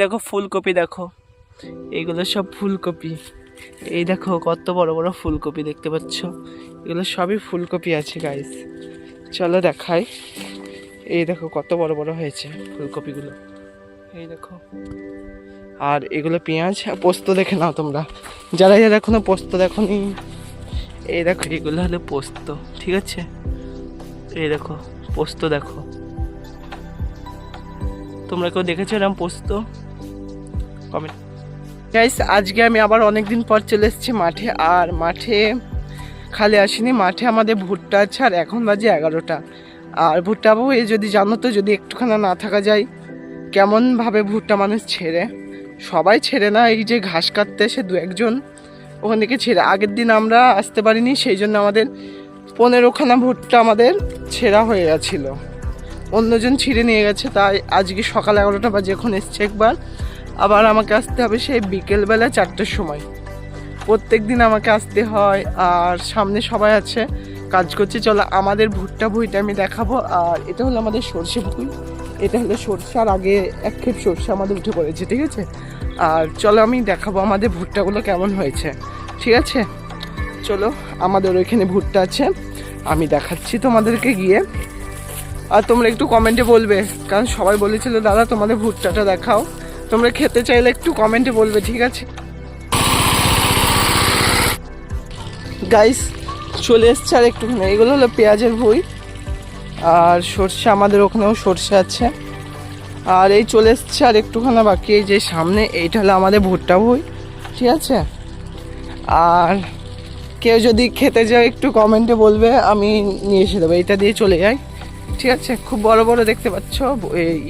দেখো ফুলকপি, দেখো। এইগুলো সব ফুলকপি। এই দেখো কত বড় বড় ফুলকপি দেখতে পাচ্ছ। এগুলো সবই ফুলকপি আছে গাইস চলো দেখাই। এই দেখো কত বড় বড় হয়েছে ফুলকপিগুলো। এই দেখো। আর এগুলো পেঁয়াজ পোস্ত দেখে নাও তোমরা। যারা যারা এখনও পোস্ত দেখো নি এই দেখো, এগুলো হলো পোস্ত, ঠিক আছে? এই দেখো, পোস্ত দেখো। তোমরা কেউ দেখেছ এরকম পোস্ত? কমেন্ট গাইস আজকে আমি আবার অনেক দিন পর চলে এসেছি মাঠে, আর মাঠে খালি আসিনি, মাঠে আমাদের ভুট্টা আছে, আর এখন বাজে এগারোটা। আর ভুট্টা এই যদি জানো তো, যদি একটুখানা না থাকা যায়, কেমনভাবে ভুট্টা মানুষ ছেড়ে? সবাই ছেড়ে না, এই যে ঘাস কাটতে এসে দু একজন, ওখান থেকে ছেড়ে। আগের দিন আমরা আসতে পারিনি, সেই জন্য আমাদের পনেরোখানা ভুট্টা আমাদের ছেঁড়া হয়ে গেছিল। অন্যজন ছিঁড়ে নিয়ে গেছে, তাই আজকে সকাল এগারোটা বাজে, এখন এসছে একবার। আবার আমাকে আসতে হবে সেই বিকেলবেলা চারটের সময়। প্রত্যেক দিন আমাকে আসতে হয় আর সামনে সবাই আছে। কাজ করছে, চলো আমাদের ভুট্টা ভুইটা আমি দেখাবো। আর এটা হলো আমাদের সর্ষে ভুই। এটা হলো সর্ষে আর আগে এক ক্ষেপ সর্ষে আমাদের উঠে পড়েছে, ঠিক আছে? আর চলো আমি দেখাবো আমাদের ভুট্টাগুলো কেমন হয়েছে, ঠিক আছে? চলো, আমাদের ওইখানে ভুট্টা আছে। আমি দেখাচ্ছি তোমাদেরকে গিয়ে। আর তোমরা একটু কমেন্টে বলবে, কারণ সবাই বলেছিল, দাদা, তোমাদের ভুট্টাটা দেখাও। তোমরা খেতে চাইলে একটু কমেন্টে বলবে, ঠিক আছে? গাইস চলে এসছে আর একটুখানি। এগুলো হলো পেঁয়াজের ভুই আর সর্ষে, আমাদের ওখানেও সর্ষে আছে। আর এই চলে এসছে আর একটুখানি বাকি, এই যে সামনে, এইটা হলো আমাদের ভুট্টা ভুই, ঠিক আছে? আর কেউ যদি খেতে যায়, একটু কমেন্টে বলবে, আমি নিয়ে এসে দেবো। এটা দিয়ে চলে যাই, ঠিক আছে? খুব বড় বড় দেখতে পাচ্ছ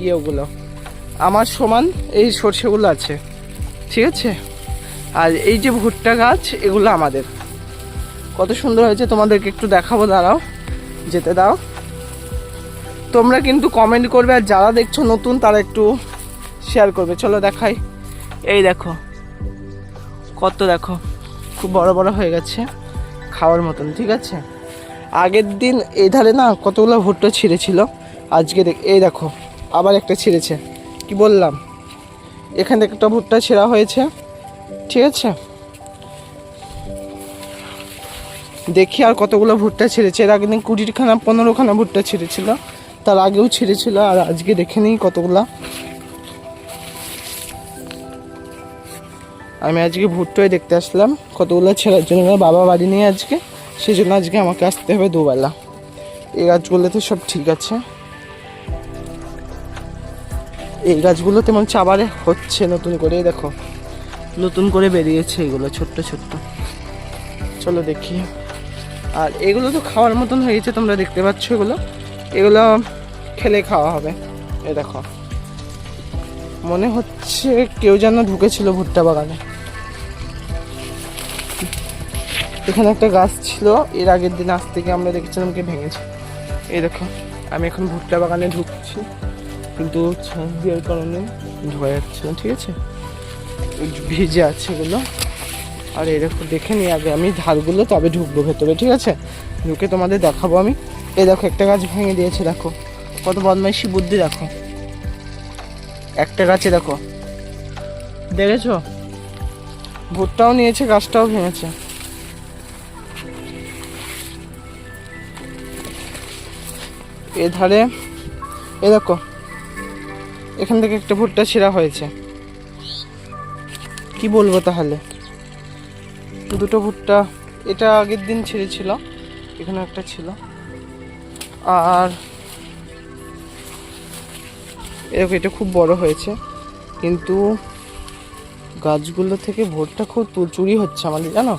ইয়েগুলো। আমার সমান এই সর্ষেগুলো আছে। ঠিক আছে? আর এই যে ভুট্টা গাছ, এগুলো আমাদের। কত সুন্দর হয়েছে, তোমাদেরকে একটু দেখাবো, দাঁড়াও, যেতে দাও। তোমরা কিন্তু কমেন্ট করবে, আর যারা দেখছ নতুন, তারা একটু শেয়ার করবে। চলো দেখাই। এই দেখো, কত দেখো, খুব বড় বড় হয়ে গেছে খাওয়ার মতন, ঠিক আছে? আগের দিন এই ধারে না কতগুলো ভুট্টা ছিঁড়েছিল, আজকে দেখ এই দেখো, আবার একটা ছিঁড়েছে। কি বললাম? এখান একটা ভুট্টা ছেঁড়া হয়েছে। ঠিক আছে? দেখি আর কতগুলো ভুট্টা ছেড়েছে। এর আগের দিন কুড়িখানা, পনেরোখানা ভুট্টা ছেড়েছিল। তার আগেও ছেড়েছিল আর আজকে দেখে নিই কতগুলা। আমি আজকে ভুট্টোয় দেখতে আসলাম। কতগুলো ছেড়ার জন্য বাবা বাড়ি নিয়ে আজকে। সেই জন্য আজকে আমাকে আসতে হবে দুবেলা। এই গাছগুলোতে সব ঠিক আছে। এই গাছগুলো তেমন চাবারে হচ্ছে নতুন করে দেখো। নতুন করে বেরিয়েছে এগুলো, ছোট্ট ছোট্ট। চলো দেখি। আর এগুলো তো খাওয়ার মতন হয়েছে তোমরা দেখতে পাচ্ছ এগুলো। এগুলো খেলে খাওয়া হবে এ দেখো। মনে হচ্ছে কেউ যেন ঢুকেছিল ভুট্টা বাগানে। এখানে একটা গাছ ছিল, এর আগের দিন আজ থেকে আমরা দেখেছিলাম কি ভেঙেছে। এই দেখো, আমি এখন ভুট্টা বাগানে ঢুকছি। কিন্তু ছাঁচ দেওয়ার কারণে ঢোকা যাচ্ছে না, ঠিক আছে? ভিজে আছে এগুলো। আর এরকম দেখে নিই আগে আমি ধারগুলো তবে ঢুকবো ভেতরে, ঠিক আছে? ঢুকে তোমাদের দেখাবো আমি। এই দেখো, একটা গাছ ভেঙে দিয়েছে, দেখো। কত বদমাইশি বুদ্ধি, দেখো। একটা গাছে, দেখো। দেখেছ? ভুট্টাও নিয়েছে, গাছটাও ভেঙেছে। এ ধারে এ দেখো এখান থেকে একটা ভুট্টা ছেঁড়া হয়েছে। কি বলব তাহলে? দুটো ভুট্টা, এটা আগের দিন ছেড়েছিল, এখানে একটা ছিল। আর এরকম এটা খুব বড় হয়েছে, কিন্তু গাছগুলো থেকে ভোটটা খুব চুরি হচ্ছে আমাদের, জানো?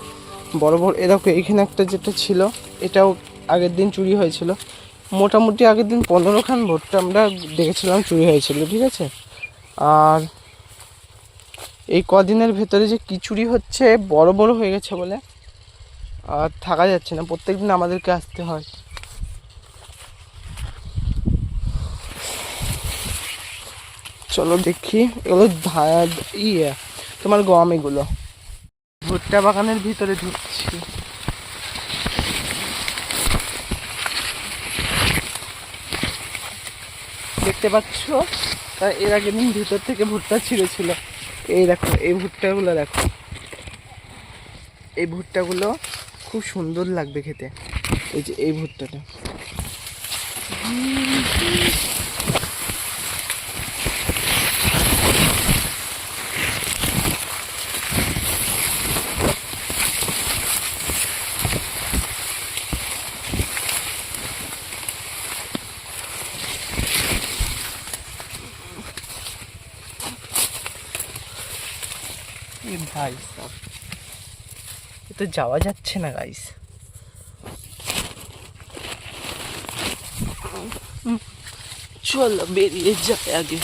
বড় বড় এরকম এইখানে একটা যেটা ছিল, এটাও আগের দিন চুরি হয়েছিল। মোটামুটি আগের দিন পনেরো খান ভোটটা আমরা দেখেছিলাম চুরি হয়েছিল, ঠিক আছে? আর এই কদিনের ভেতরে যে কি চুরি হচ্ছে, বড় বড় হয়ে গেছে বলে আর থাকা যাচ্ছে না প্রত্যেক দিন আমাদেরকে আসতে হয়। চলো দেখি, এগুলো ইয়ে তোমার গম এগুলো। ভুট্টা বাগানের ভিতরে ঢুকছি। দেখতে পাচ্ছ? তা এর আগে দিন ভিতর থেকে ভুট্টা ছিঁড়েছিল। এই দেখো, এই ভুট্টাগুলো দেখো। এই ভুট্টাগুলো খুব সুন্দর লাগবে খেতে। এই যে এই ভুট্টাটা। এ তো যাওয়া যাচ্ছে না গাইস চলো, বেরিয়ে যায় আগে।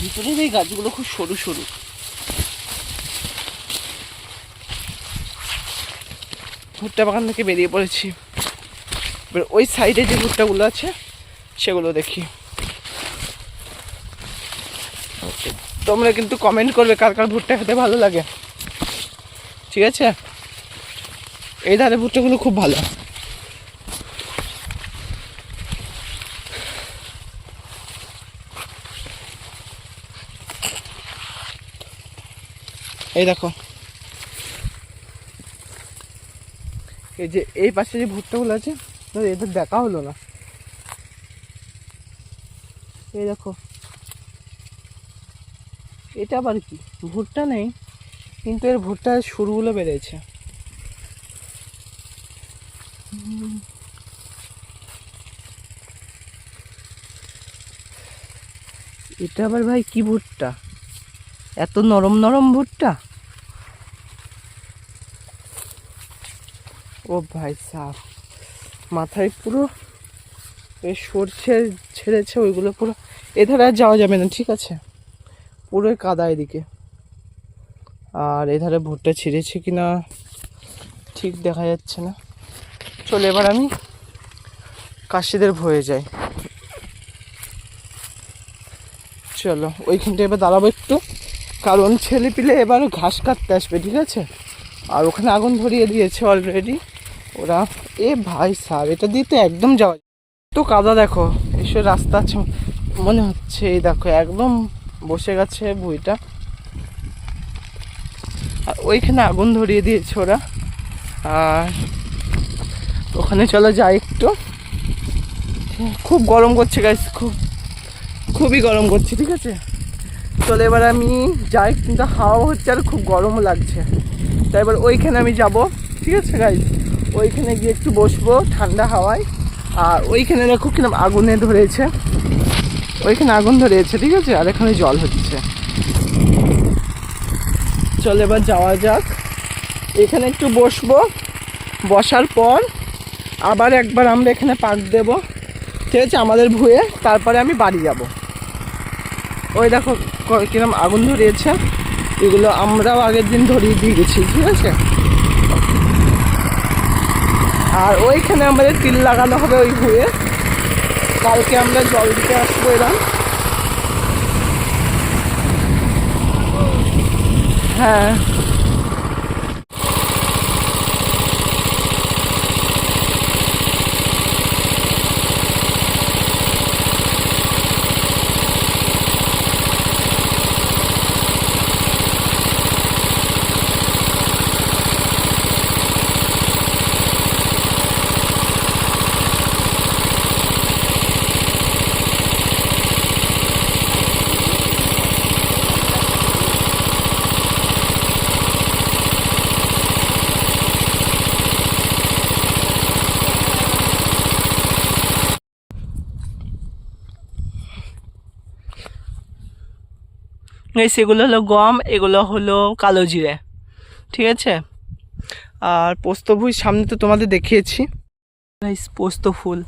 ভিতরের এই গাছগুলো খুব সরু সরু। ভুট্টা বাগান থেকে বেরিয়ে পড়েছি। এবার ওই সাইডে যে ভুট্টাগুলো আছে, সেগুলো দেখি। তোমরা কিন্তু কমেন্ট করবে কার কার ভুট্টা খেতে ভালো লাগে। ঠিক আছে? এই ধারে ভুট্টাগুলো খুব ভালো। এই দেখো। এই যে এই পাশে যে ভুট্টাগুলো আছে, এদের দেখা হলো না। এই দেখো। এটা আবার কি? ভুট্টা নেই, কিন্তু এর ভুট্টার সুরগুলো বেড়েছে। এটা আবার ভাই কি ভুট্টা? এত নরম নরম ভুট্টা? ও ভাই সাহ, মাথায় পুরো সরষে ছেড়েছে, ওইগুলো পুরো এধারে আর যাওয়া যাবে না, ঠিক আছে? পুরোই কাদা এদিকে। আর এধারে ভুট্টা ছিঁড়েছে কি না ঠিক দেখা যাচ্ছে না। চলো এবার আমি কাশিদের ভয়ে যাই। চলো, ওইখানটা এবার দাঁড়াবো একটু। কারণ ছেলে পিলে এবার ঘাস কাটতে আসবে, ঠিক আছে? আর ওখানে আগুন ধরিয়ে দিয়েছে অলরেডি ওরা, এ ভাই সার এটা দিয়ে তো একদম যাওয়া তো কাদা দেখো, এসে রাস্তা আছে মনে হচ্ছে, এই দেখো, একদম বসে গেছে বইটা আর ওইখানে আগুন ধরিয়ে দিয়েছে ওরা। আর ওখানে চলো যাই একটু। খুব গরম করছে গাইস খুব, খুবই গরম করছে, ঠিক আছে? চলো এবার আমি যাই, কিন্তু হাওয়া হচ্ছে আর খুব গরমও লাগছে। তাই এবার ওইখানে আমি যাব, ঠিক আছে গাইস ওইখানে গিয়ে একটু বসবো ঠান্ডা হাওয়ায়। আর ওইখানে দেখো কিরম আগুনে ধরেছে। ওইখানে আগুন ধরেছে ঠিক আছে? আর এখানে জল হচ্ছে। চল এবার যাওয়া যাক। এখানে একটু বসবো। বসার পর আবার একবার আমরা এখানে পাক দেব। ঠিক আছে? আমাদের ভুয়ে। তারপরে আমি বাড়ি যাব। ওই দেখো কিরম আগুন ধরিয়েছে। এগুলো আমরাও আগের দিন ধরিয়ে দিয়ে গেছি, ঠিক আছে? আর ওইখানে আমাদের তিল লাগানো হবে ওই ভুয়ে। কালকে আমরা জল দিতে আসব এরম হ্যাঁ। এই সেগুলো হলো গম, এগুলো হলো কালো জিরে। ঠিক আছে? আর পোস্ত ভুঁই সামনে তো তোমাদের দেখিয়েছি। পোস্ত ফুল।